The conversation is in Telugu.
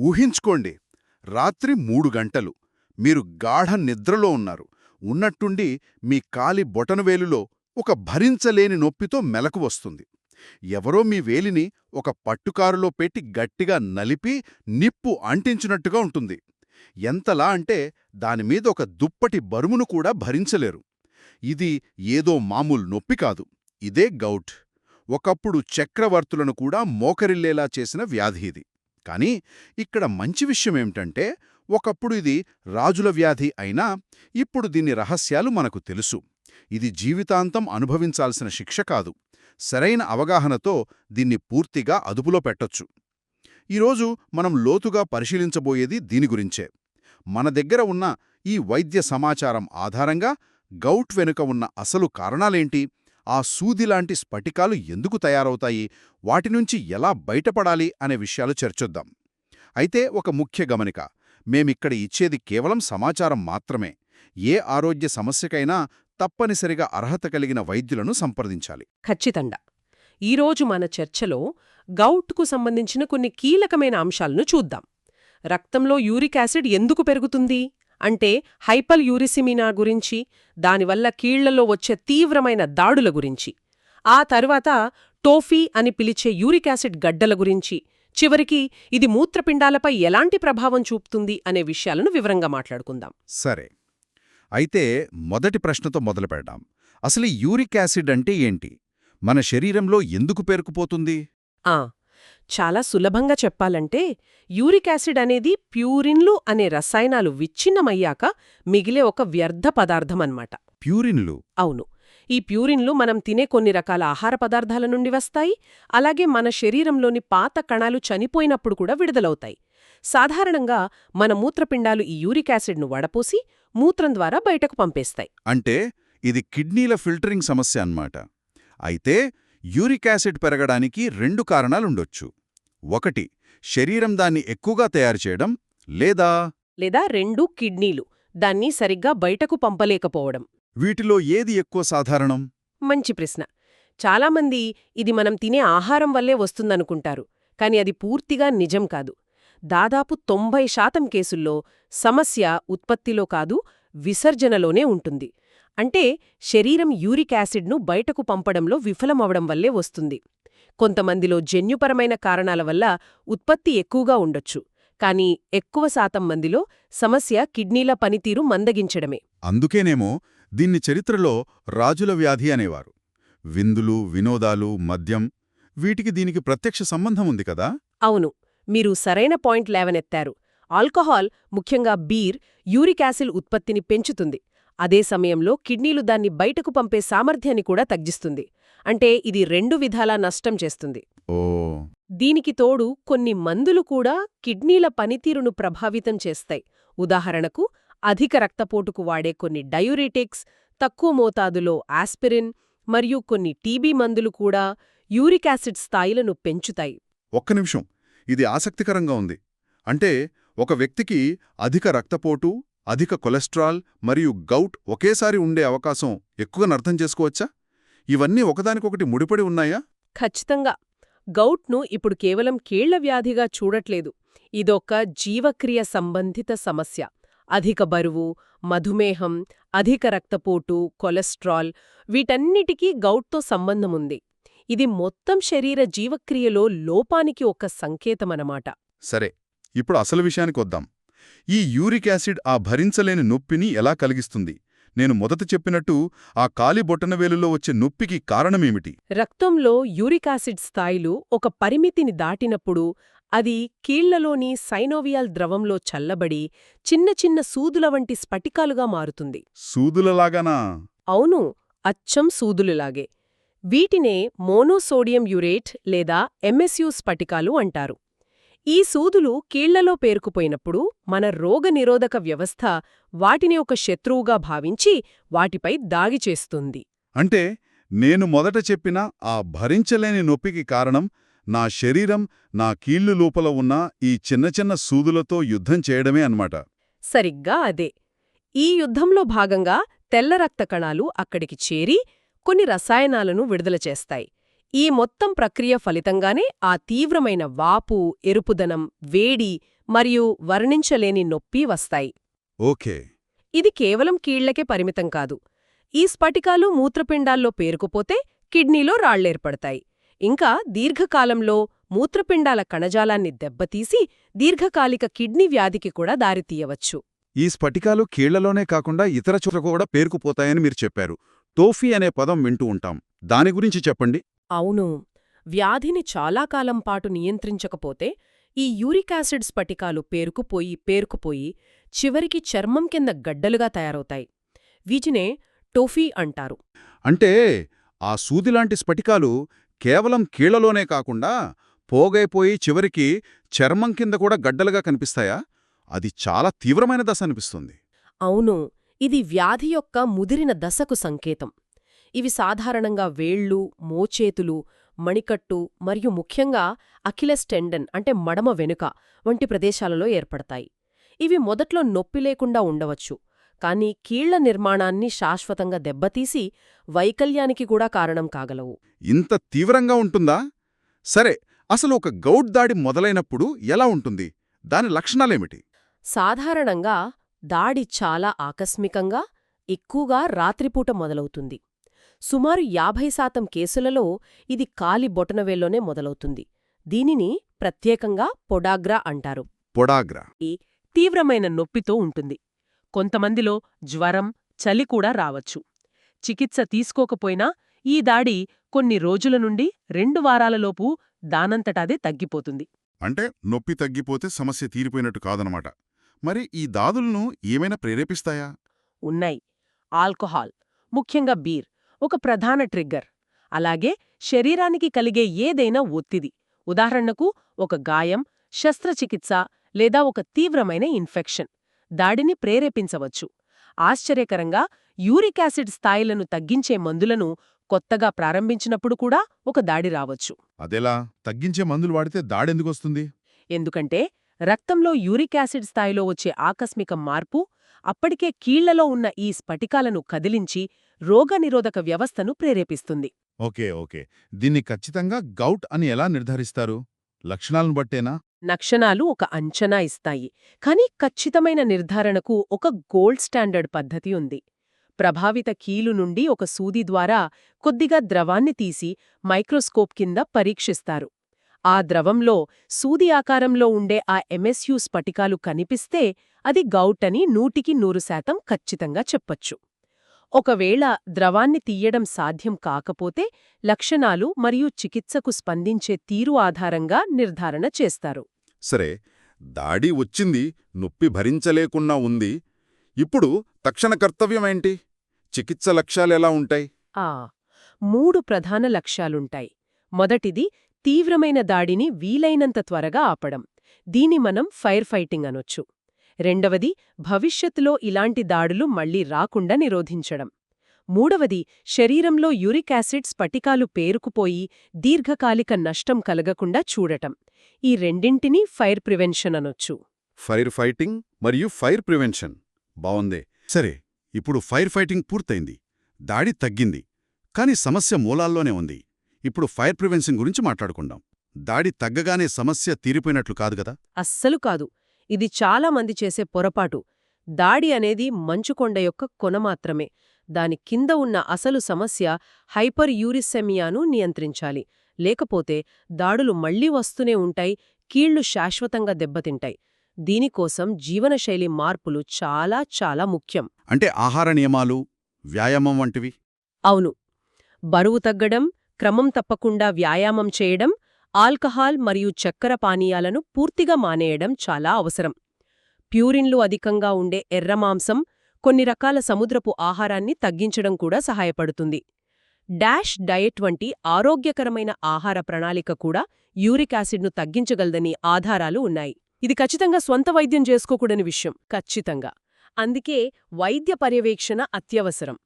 ఊహించుకోండి రాత్రి మూడు గంటలు. మీరు గాఢ నిద్రలో ఉన్నారు. ఉన్నట్టుండి మీ కాలి బొటనవేలులో ఒక భరించలేని నొప్పితో మెలకు వస్తుంది. ఎవరో మీ వేలిని ఒక పట్టుకారులో పెట్టి గట్టిగా నలిపి నిప్పు అంటించినట్టుగా ఉంటుంది. ఎంతలా అంటే దానిమీద ఒక దుప్పటి బరువును కూడా భరించలేరు. ఇది ఏదో మామూలు నొప్పి కాదు. ఇదే గౌట్. ఒకప్పుడు చక్రవర్తులను కూడా మోకరిల్లేలా చేసిన వ్యాధి ఇది. కానీ ఇక్కడ మంచి విషయమేమిటంటే ఒకప్పుడు ఇది రాజుల వ్యాధి అయినా ఇప్పుడు దీని రహస్యాలు మనకు తెలుసు. ఇది జీవితాంతం అనుభవించాల్సిన శిక్ష కాదు. సరైన అవగాహనతో దీన్ని పూర్తిగా అదుపులో పెట్టొచ్చు. ఈరోజు మనం లోతుగా పరిశీలించబోయేది దీని గురించే. మన దగ్గర ఉన్న ఈ వైద్య సమాచారం ఆధారంగా గౌట్ వెనుక ఉన్న అసలు కారణాలేంటి? ఆ సూదిలాంటి స్ఫటికాలు ఎందుకు తయారవుతాయి? వాటి నుంచి ఎలా బయటపడాలి? అనే విషయాలు చర్చొద్దాం. అయితే ఒక ముఖ్య గమనిక. మేమిక్కడ ఇచ్చేది కేవలం సమాచారం మాత్రమే. ఏ ఆరోగ్య సమస్యకైనా తప్పనిసరిగా అర్హత కలిగిన వైద్యులను సంప్రదించాలి. ఖచ్చితంగా. ఈరోజు మన చర్చలో గౌట్కు సంబంధించిన కొన్ని కీలకమైన అంశాలను చూద్దాం. రక్తంలో యూరిక్ యాసిడ్ ఎందుకు పెరుగుతుంది? అంటే హైపల్ యూరిసిమినా గురించి దానివల్ల కీళ్ళలో వచ్చే తీవ్రమైన దాడుల గురించి. ఆ తర్వాత టోఫీ అని పిలిచే యూరిక్ యాసిడ్ గడ్డల గురించి. చివరికి ఇది మూత్రపిండాలపై ఎలాంటి ప్రభావం చూపుతుంది అనే విషయాలను వివరంగా మాట్లాడుకుందాం. సరే. అయితే మొదటి ప్రశ్నతో మొదలుపెడదాం అసలు యూరిక్ యాసిడ్ అంటే ఏంటి? మన శరీరంలో ఎందుకు పేరుకుపోతుంది? ఆ చాలా సులభంగా చెప్పాలంటే యూరిక్ యాసిడ్ అనేది ప్యూరిన్లు అనే రసాయనాలు విచ్ఛిన్నమయ్యాక మిగిలే ఒక వ్యర్థ పదార్థమన్నమాట. ప్యూరిన్లు? అవును. ఈ ప్యూరిన్లు మనం తినే కొన్ని రకాల ఆహార పదార్థాల నుండి వస్తాయి అలాగే మన శరీరంలోని పాత కణాలు చనిపోయినప్పుడు కూడా విడుదలవుతాయి. సాధారణంగా మన మూత్రపిండాలు ఈ యూరిక్ యాసిడ్ను వడపోసి మూత్రం ద్వారా బయటకు పంపేస్తాయి. అంటే ఇది కిడ్నీల ఫిల్టరింగ్ సమస్య అన్నమాట. అయితే యూరిక్ యాసిడ్ పెరగడానికి రెండు కారణాలుండొచ్చు. ఒకటి శరీరం దాన్ని ఎక్కువగా తయారు చేయడం లేదా లేదా రెండు కిడ్నీలు దాన్ని సరిగ్గా బయటకు పంపలేకపోవడం. వీటిలో ఏది ఎక్కువ సాధారణం? మంచి ప్రశ్న. చాలామంది ఇది మనం తినే ఆహారం వల్లే వస్తుందనుకుంటారు కాని అది పూర్తిగా నిజం కాదు. దాదాపు తొంభై శాతం కేసుల్లో సమస్య ఉత్పత్తిలో కాదు విసర్జనలోనే ఉంటుంది. అంటే శరీరం యూరిక్ యాసిడ్ను బయటకు పంపడంలో విఫలమవడం వల్లే వస్తుంది. కొంతమందిలో జన్యుపరమైన కారణాల వల్ల ఉత్పత్తి ఎక్కువగా ఉండొచ్చు కానీ ఎక్కువ శాతం మందిలో సమస్య కిడ్నీల పనితీరు మందగించడమే. అందుకేనేమో దీన్ని చరిత్రలో రాజుల వ్యాధి అనేవారు. విందులు వినోదాలు మద్యం వీటికి దీనికి ప్రత్యక్ష సంబంధం ఉంది కదా? అవును మీరు సరైన పాయింట్ లేవనెత్తారు. ఆల్కహాల్ ముఖ్యంగా బీర్ యూరిక్ యాసిడ్ ఉత్పత్తిని పెంచుతుంది. అదే సమయంలో కిడ్నీలు దాన్ని బయటకు పంపే సామర్థ్యాన్ని కూడా తగ్గిస్తుంది. అంటే ఇది రెండు విధాలా నష్టం చేస్తుంది. దీనికి తోడు కొన్ని మందులు కూడా కిడ్నీల పనితీరును ప్రభావితం చేస్తాయి. ఉదాహరణకు అధిక రక్తపోటుకు వాడే కొన్ని డయూరిటిక్స్ తక్కువ మోతాదులో ఆస్పిరిన్ మరియు కొన్ని టీబీ మందులు కూడా యూరిక్ యాసిడ్ స్థాయిలను పెంచుతాయి. ఒక్క నిమిషం. ఇది ఆసక్తికరంగా ఉంది. అంటే ఒక వ్యక్తికి అధిక రక్తపోటు అధిక కొలెస్ట్రాల్ మరియు గౌట్ ఒకేసారి ఉండే అవకాశం ఎక్కువగా అర్థం చేసుకోవచ్చా? ఇవన్నీ ఒకదానికొకటి ముడిపడి ఉన్నాయా? ఖచ్చితంగా. గౌట్ను ఇప్పుడు కేవలం కీళ్ళ వ్యాధిగా చూడట్లేదు. ఇదొక జీవక్రియ సంబంధిత సమస్య. అధిక బరువు మధుమేహం అధిక రక్తపోటు కొలెస్ట్రాల్ వీటన్నిటికీ గౌట్తో సంబంధముంది. ఇది మొత్తం శరీర జీవక్రియలో లోపానికి ఒక సంకేతమనమాట. సరే ఇప్పుడు అసలు విషయానికి వద్దాం ఈ యూరిక్ యాసిడ్ ఆ భరించలేని నొప్పిని ఎలా కలిగిస్తుంది? నేను మొదట చెప్పినట్టు ఆ కాలి బొట్టనవేలులో వచ్చే నొప్పికి కారణమేమిటి? రక్తంలో యూరిక్ యాసిడ్ స్థాయిలు ఒక పరిమితిని దాటినప్పుడు అది కీళ్ళలోని సైనోవియాల్ ద్రవంలో చల్లబడి చిన్న చిన్న సూదుల వంటి స్ఫటికాలుగా మారుతుంది. సూదులలాగానా? అవును అచ్చం సూదులులాగే. వీటినే మోనోసోడియం యురేట్ లేదా ఎంఎస్యు స్ఫటికాలు అంటారు. ఈ సూదులు కీళ్ళలో పేరుకుపోయినప్పుడు మన రోగనిరోధక వ్యవస్థ వాటిని ఒక శత్రువుగా భావించి వాటిపై దాగి చేస్తుంది. అంటే నేను మొదట చెప్పిన ఆ భరించలేని నొప్పికి కారణం నా శరీరం నా కీళ్ళు లోపల ఉన్న ఈ చిన్న చిన్న సూదులతో యుద్ధం చేయడమే అన్నమాట. సరిగ్గా అదే. ఈ యుద్ధంలో భాగంగా తెల్ల రక్త కణాలు అక్కడికి చేరి కొన్ని రసాయనాలను విడుదల చేస్తాయి. ఈ మొత్తం ప్రక్రియ ఫలితంగానే ఆ తీవ్రమైన వాపు ఎరుపుదనం వేడి మరియు వర్ణించలేని నొప్పి వస్తాయి. ఓకే. ఇది కేవలం కీళ్ళకే పరిమితం కాదు. ఈ స్ఫటికాలు మూత్రపిండాల్లో పేరుకుపోతే కిడ్నీలో రాళ్ళేర్పడతాయి ఇంకా దీర్ఘకాలంలో మూత్రపిండాల కణజాలాన్ని దెబ్బతీసి దీర్ఘకాలిక కిడ్నీ వ్యాధికి కూడా దారితీయవచ్చు. ఈ స్ఫటికాలు కీళ్ళలోనే కాకుండా ఇతర చోట్ల కూడా పేరుకుపోతాయని మీరు చెప్పారు. టోఫీ అనే పదం వింటూ ఉంటాం. దాని గురించి చెప్పండి. అవును వ్యాధిని చాలా కాలం పాటు నియంత్రించకపోతే ఈ యూరిక్ యాసిడ్ స్ఫటికాలు పేరుకుపోయి పేరుకుపోయి చివరికి చర్మం కింద గడ్డలుగా తయారవుతాయి. వీటినే టోఫీ అంటారు. అంటే ఆ సూదిలాంటి స్ఫటికాలు కేవలం కీళ్ళలోనే కాకుండా పోగైపోయి చివరికి చర్మం కింద కూడా గడ్డలుగా కనిపిస్తాయా? అది చాలా తీవ్రమైన దశ అనిపిస్తుంది. అవును ఇది వ్యాధి యొక్క ముదిరిన దశకు సంకేతం. ఇవి సాధారణంగా వేళ్ళు మోచేతులు మణికట్టు మరియు ముఖ్యంగా అఖిలస్ టెండన్ అంటే మడమ వెనుక వంటి ప్రదేశాలలో ఏర్పడతాయి. ఇవి మొదట్లో నొప్పి లేకుండా ఉండవచ్చు కానీ కీళ్ళ నిర్మాణాన్ని శాశ్వతంగా దెబ్బతీసి వైకల్యానికి కూడా కారణం కాగలవు. ఇంత తీవ్రంగా ఉంటుందా? సరే అసలు ఒక గౌడ్ దాడి మొదలైనప్పుడు ఎలా ఉంటుంది? దాని లక్షణాలేమిటి? సాధారణంగా దాడి చాలా ఆకస్మికంగా ఎక్కువగా రాత్రిపూట మొదలవుతుంది. సుమారు యాభై శాతం కేసులలో ఇది కాలి బొటనవేల్లోనే మొదలవుతుంది. దీనిని ప్రత్యేకంగా పొడాగ్రా అంటారు. పొడాగ్రా. తీవ్రమైన నొప్పితో ఉంటుంది. కొంతమందిలో జ్వరం చలి కూడా రావచ్చు. చికిత్స తీసుకోకపోయినా ఈ దాడి కొన్ని రోజుల నుండి రెండు వారాలలోపు దానంతటాదే తగ్గిపోతుంది. అంటే నొప్పి తగ్గిపోతే సమస్య తీరిపోయినట్టు కాదనమాట. మరి ఈ దాదులను ఏమైనా ప్రేరేపిస్తాయా? ఉన్నాయి. ఆల్కహాల్ ముఖ్యంగా బీర్ ఒక ప్రధాన ట్రిగ్గర్. అలాగే శరీరానికి కలిగే ఏదైనా ఒత్తిడి. ఉదాహరణకు ఒక గాయం శస్త్రచికిత్స లేదా ఒక తీవ్రమైన ఇన్ఫెక్షన్. దాడిని ప్రేరేపించవచ్చు. ఆశ్చర్యకరంగా యూరిక్ యాసిడ్ స్థాయిలను తగ్గించే మందులను కొత్తగా ప్రారంభించినప్పుడు కూడా ఒక దాడి రావచ్చు. అదెలా? తగ్గించే మందులు వాడితే దాడెందుకొస్తుంది ఎందుకంటే రక్తంలో యూరిక్ యాసిడ్ స్థాయిలో వచ్చే ఆకస్మిక మార్పు అప్పటికే కీళ్ళలో ఉన్న ఈ స్ఫటికాలను కదిలించి రోగనిరోధక వ్యవస్థను ప్రేరేపిస్తుంది. Okay okay. దీన్ని ఖచ్చితంగా గౌట్ అని ఎలా నిర్ధారిస్తారు? లక్షణాలను బట్టేనా? లక్షణాలు ఒక అంచనా ఇస్తాయి. కానీ ఖచ్చితమైన నిర్ధారణకు ఒక గోల్డ్ స్టాండర్డ్ పద్ధతి ఉంది. ప్రభావిత కీలు నుండి ఒక సూది ద్వారా కొద్దిగా ద్రవాన్ని తీసి మైక్రోస్కోప్ కింద పరీక్షిస్తారు. ఆ ద్రవంలో సూది ఆకారంలో ఉండే ఆ ఎంఎస్యు స్ఫటికాలు కనిపిస్తే అది గౌట్ అని నూటికి నూరు శాతం ఖచ్చితంగా చెప్పొచ్చు. ఒకవేళ ద్రవాన్ని తీయడం సాధ్యం కాకపోతే లక్షణాలు మరియు చికిత్సకు స్పందించే తీరు ఆధారంగా నిర్ధారణ చేస్తారు. సరే దాడి వచ్చింది నొప్పి భరించలేకున్నా ఉంది. ఇప్పుడు తక్షణ కర్తవ్యమేంటి చికిత్స లక్ష్యాలెలా ఉంటాయి? ఆ మూడు ప్రధాన లక్ష్యాలుంటాయి. మొదటిది తీవ్రమైన దాడిని వీలైనంత త్వరగా ఆపడం. దీని మనం ఫైర్ ఫైటింగ్ అనొచ్చు. రెండవది భవిష్యత్తులో ఇలాంటి దాడులు మళ్ళీ రాకుండా నిరోధించడం. మూడవది శరీరంలో యూరిక్ యాసిడ్ స్ఫటికాలు పేరుకుపోయి దీర్ఘకాలిక నష్టం కలగకుండా చూడటం. ఈ రెండింటినీ ఫైర్ ప్రివెన్షన్ అనొచ్చు. ఫైర్ ఫైటింగ్ మరియు ఫైర్ ప్రివెన్షన్. బావుందే. సరే ఇప్పుడు ఫైర్ ఫైటింగ్ పూర్తయింది. దాడి తగ్గింది. కాని సమస్య మూలాల్లోనే ఉంది. ఇప్పుడు ఫైర్ ప్రివెన్షన్ గురించి మాట్లాడుకుందాం. దాడి తగ్గగానే సమస్య తీరిపోయినట్లు కాదు కదా? అస్సలు కాదు. ఇది చాలా మంది చేసే పొరపాటు. దాడి అనేది మంచుకొండ యొక్క కొన మాత్రమే. దాని కింద ఉన్న అసలు సమస్య హైపర్ యూరిసెమియాను నియంత్రించాలి. లేకపోతే దాడులు మళ్ళీ వస్తూనే ఉంటాయి కీళ్ళు శాశ్వతంగా దెబ్బతింటాయి. దీనికోసం జీవనశైలి మార్పులు చాలా చాలా ముఖ్యం. అంటే ఆహార నియమాలు వ్యాయామం వంటివి? అవును. బరువు తగ్గడం క్రమం తప్పకుండా వ్యాయామం చేయడం ఆల్కహాల్ మరియు చక్కెర పానీయాలను పూర్తిగా మానేయడం చాలా అవసరం. ప్యూరిన్లు అధికంగా ఉండే ఎర్రమాంసం కొన్ని రకాల సముద్రపు ఆహారాన్ని తగ్గించడం కూడా సహాయపడుతుంది. డాష్ డయట్ వంటి ఆరోగ్యకరమైన ఆహార ప్రణాళిక కూడా యూరిక్ యాసిడ్ను తగ్గించగలదని ఆధారాలు ఉన్నాయి. ఇది ఖచ్చితంగా స్వంత వైద్యం చేసుకోకూడని విషయం. ఖచ్చితంగా. అందుకే వైద్య పర్యవేక్షణ అత్యవసరం.